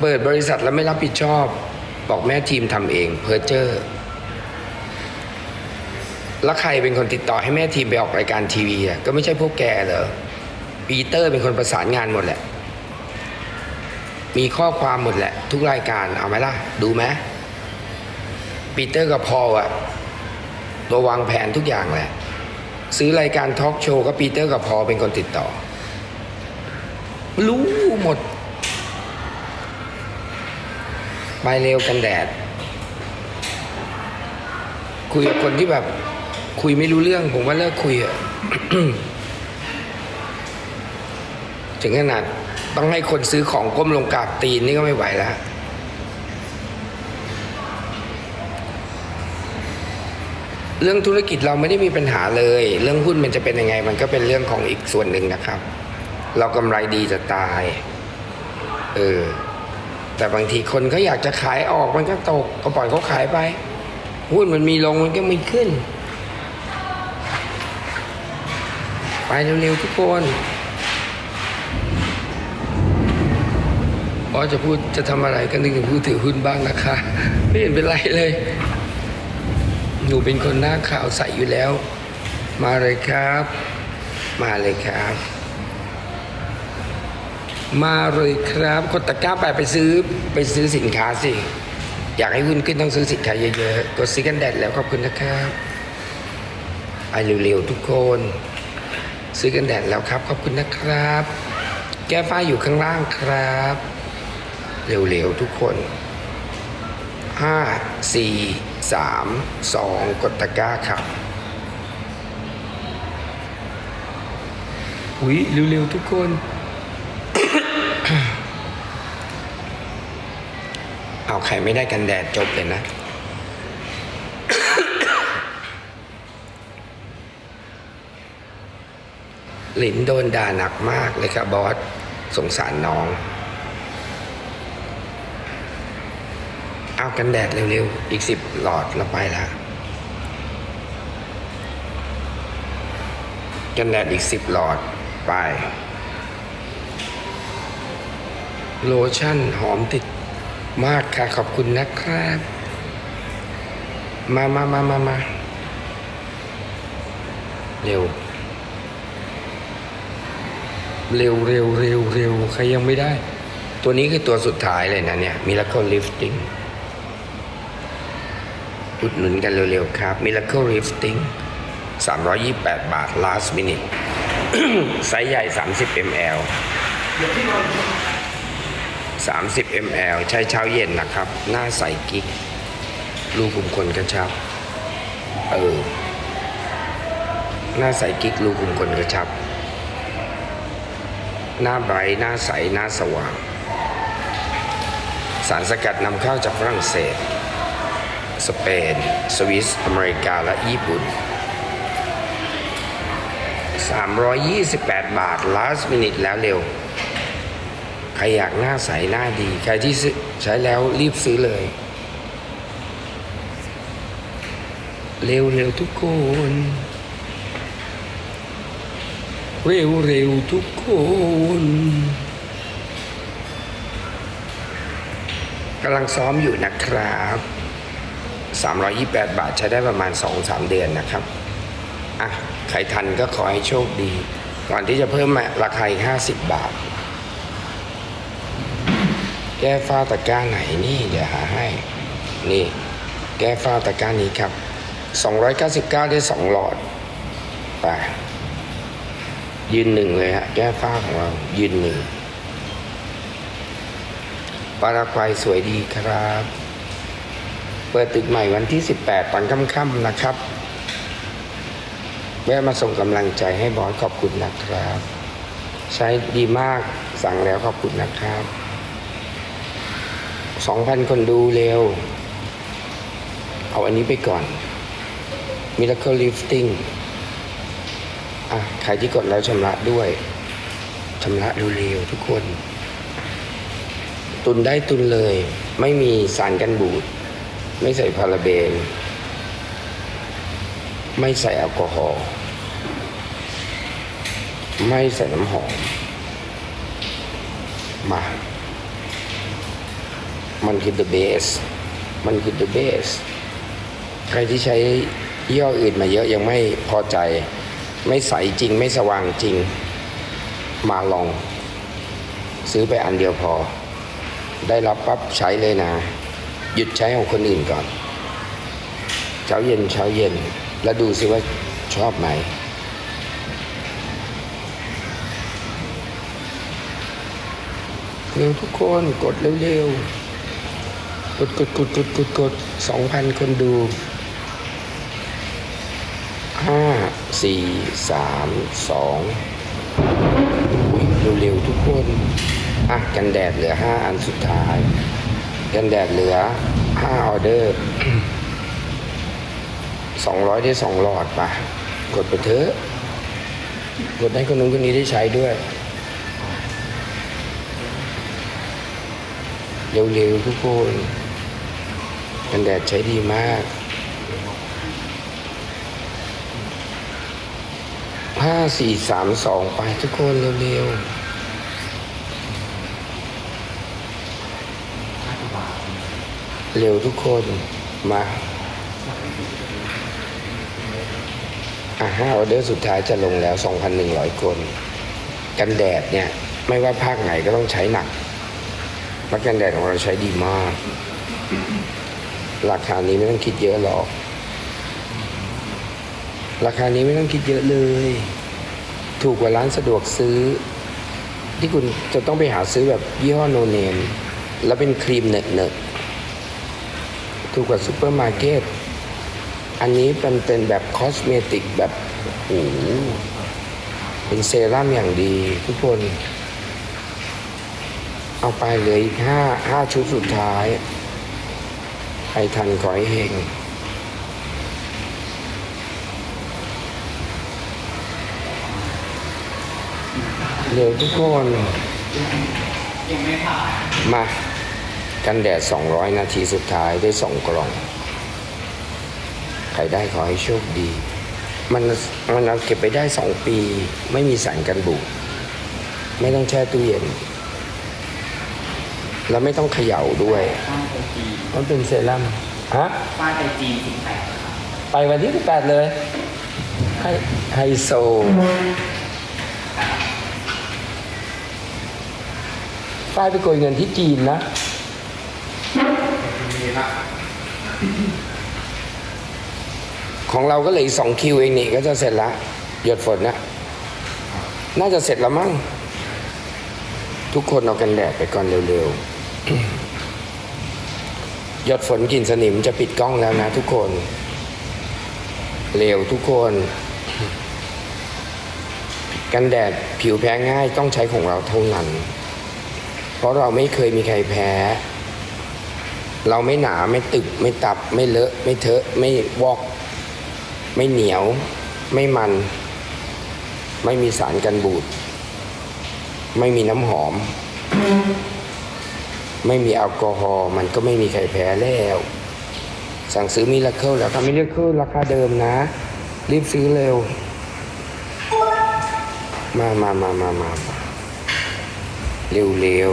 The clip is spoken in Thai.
เปิดบริษัทแล้วไม่รับผิดชอบ บอกแม่ทีมทำเองเพอเจอร์ แล้วใครเป็นคนติดต่อให้แม่ทีมไปออกรายการทีวีอะก็ไม่ใช่พวกแกเหรอปีเตอร์เป็นคนประสานงานหมดแหละ มีข้อความหมดแหละ ทุกรายการเอาไหมล่ะ ดูไหมปีเตอร์กับพอลอะตัววางแผนทุกอย่างแหละ ซื้อรายการทอล์กโชว์ก็ปีเตอร์กับพอลเป็นคนติดต่อ รู้หมด ไปเร็วกันแดด คุยกับคนที่แบบ คุยไม่รู้เรื่อง ผมว่าเลิกคุยอะถึงขนาดต้องให้คนซื้อของก้มลงกราบตีนนี่ก็ไม่ไหวแล้วเรื่องธุรกิจเราไม่ได้มีปัญหาเลย เรื่องหุ้นมันจะเป็นยังไง มันก็เป็นเรื่องของอีกส่วนหนึ่งนะครับ เรากำไรดีจะตาย เออ แต่บางทีคนเขาอยากจะขายออกมันก็ตกก็ปล่อยเขาขายไปหุ้นมันมีลงมันก็มีขึ้น ไปเร็วๆทุกคนพอจะพูดจะทำอะไรก็นึกถึงผู้ถือหุ้นบ้างนะคะ ไม่เห็นเป็นไรเลย หนูเป็นคนหน้าข่าวใสอยู่แล้ว มาเลยครับ มาเลยครับ มาเลยครับกดตะกร้าไปไปซื้อไปซื้อสินค้าสิ อยากให้หุ้นขึ้นต้องซื้อสินค้าเยอะๆกดซื้อกันแดดแล้วขอบคุณนะครับไปเร็วๆทุกคน ซื้อกันแดดแล้วครับขอบคุณนะครับ แก้ฝ้าอยู่ข้างล่างครับ เร็วๆทุกคนห้าสี่สามสองกดตะกร้าครับอุ้ยเร็วๆทุกคน เอาใครไม่ได้กันแดดจบเลยนะ หลินโดนด่าหนักมากเลยครับบอสสงสารน้อง เอากันแดดเร็วๆ อีกสิบหลอดแล้วไปละกันแดดอีกสิบหลอดไป โลชั่นหอมติด มากค่ะ ขอบคุณนะครับ มามามามามาเร็ว เร็วเร็วเร็วเร็วใครยังไม่ได้ ตัวนี้คือตัวสุดท้ายเลยนะเนี่ย Miracle Lifting อุดหนุนกันเร็วๆครับ Miracle Lifting 328 บาท last minute ไซส์ใหญ่ 30 ml 30 ml ใช้เช้าเย็นนะครับ หน้าใสกิ๊กรูขุมขนกระชับ เออ หน้าใสกิ๊กรูขุมขนกระชับ หน้าไบรท์หน้าใส หน้าสว่าง สารสกัดนำเข้าจากฝรั่งเศส สเปน สวิส อเมริกา และญี่ปุ่น 328 บาท last minute แล้วเร็ว ใครอยากหน้าใสหน้าดี ใครที่ซื้อใช้แล้วรีบซื้อเลย เร็วเร็วทุกคน เร็วเร็วทุกคนกำลังซ้อมอยู่นะครับ 328 บาทใช้ได้ประมาณ 2-3 เดือนนะครับ อะ ใครทันก็ขอให้โชคดี ก่อนที่จะเพิ่มมาราคาอีก50 บาท แก้ฝ้าตะกร้าไหนนี่เดี๋ยวหาให้ นี่ แก้ฝ้าตะกร้านี้ครับ 299 ได้2หลอดไปยืนหนึ่งเลยฮะ แก้ฝ้าของเรา ยืนหนึ่งปาราควายสวยดีครับ เปิดตึกใหม่วันที่ 18 ตอนค่ำๆนะครับ แวะมาส่งกำลังใจให้บอสขอบคุณนะครับ ใช้ดีมากสั่งแล้วขอบคุณนะครับ 2,000 คนดูเร็ว เอาอันนี้ไปก่อน Miracle Lifting อะใครที่กดแล้วชำระด้วยชำระเร็วๆทุกคน ตุนได้ตุนเลย ไม่มีสารกันบูด ไม่ใส่พาราเบน ไม่ใส่แอลกอฮอล์ไม่ใส่น้ำหอม มา มันคือ the best มันคือ the best ใครที่ใช้ยี่ห้ออื่นมาเยอะยังไม่พอใจ ไม่ใสจริงไม่สว่างจริง มาลอง ซื้อไปอันเดียวพอ ได้รับปั๊บใช้เลยนะ หยุดใช้ของคนอื่นก่อน เช้าเย็นเช้าเย็น แล้วดูซิว่าชอบไหมเร็วทุกคนกดเร็วๆ กดกดกดกดกดกดสองพันคนดูห้าสี่สามสองเร็วๆทุกคนอะกันแดดเหลือห้าอันสุดท้าย กันแดดเหลือห้าออเดอร์สองร้อยได้สองหลอดป่ะ กดไปเถอะ กดให้คนนู้นคนนี้ได้ใช้ด้วย เร็วๆทุกคน กันแดดใช้ดีมาก ห้าสี่สามสองไปทุกคนเร็วๆเร็วทุกคนมาอะห้าออเดอร์สุดท้ายจะลงแล้ว 2,100 คน กันแดดเนี่ย ไม่ว่าภาคไหนก็ต้องใช้หนักเพราะกันแดดของเราใช้ดีมาก ราคานี้ไม่ต้องคิดเยอะหรอก ราคานี้ไม่ต้องคิดเยอะเลย ถูกกว่าร้านสะดวกซื้อ ที่คุณจะต้องไปหาซื้อแบบยี่ห้อโนเนม แล้วเป็นครีมเนอะๆถูกกว่าซูเปอร์มาร์เก็ตอันนี้เป็นเป็นแบบคอสเมติกแบบโอ้เป็นเซรั่มอย่างดีทุกคน เอาไปเลยอีกห้าห้าชุดสุดท้าย ใครทันขอให้เฮงเร็วทุกคน มา กันแดด 200 นาทีสุดท้ายได้สองกล่อง ใครได้ขอให้โชคดี มันมันเอาเก็บไปได้สองปี ไม่มีสารกันบูดไม่ต้องแช่ตู้เย็น แล้วไม่ต้องเขย่าด้วยป้ายไปจีนมันเป็นเซรั่มฮะป้ายไปจีนสิบแปดครับไปวันที่18เลยไฮไฮโซฝ้ายไปโกยเงินที่จีนนะของเราก็เหลืออีกสองคิวเองนี่ก็จะเสร็จละหยดฝนนะน่าจะเสร็จแล้วมั้งทุกคนเอากันแดดไปก่อนเร็วๆ หยดฝนกลิ่นสนิมจะปิดกล้องแล้วนะทุกคนเร็วทุกคน กันแดดผิวแพ้ง่ายต้องใช้ของเราเท่านั้น เพราะเราไม่เคยมีใครแพ้ เราไม่หนาไม่ตึบไม่ตับ ไม่เลอะ ไม่เทอะไม่วอก ไม่เหนียว ไม่มัน ไม่มีสารกันบูด ไม่มีน้ำหอม ไม่มีแอลกอฮอล์มันก็ไม่มีใครแพ้แล้ว สั่งซื้อมิราเคิลแล้วครับมิราเคิลราคาเดิมนะ รีบซื้อเร็ว มามามามามามาเร็วเร็ว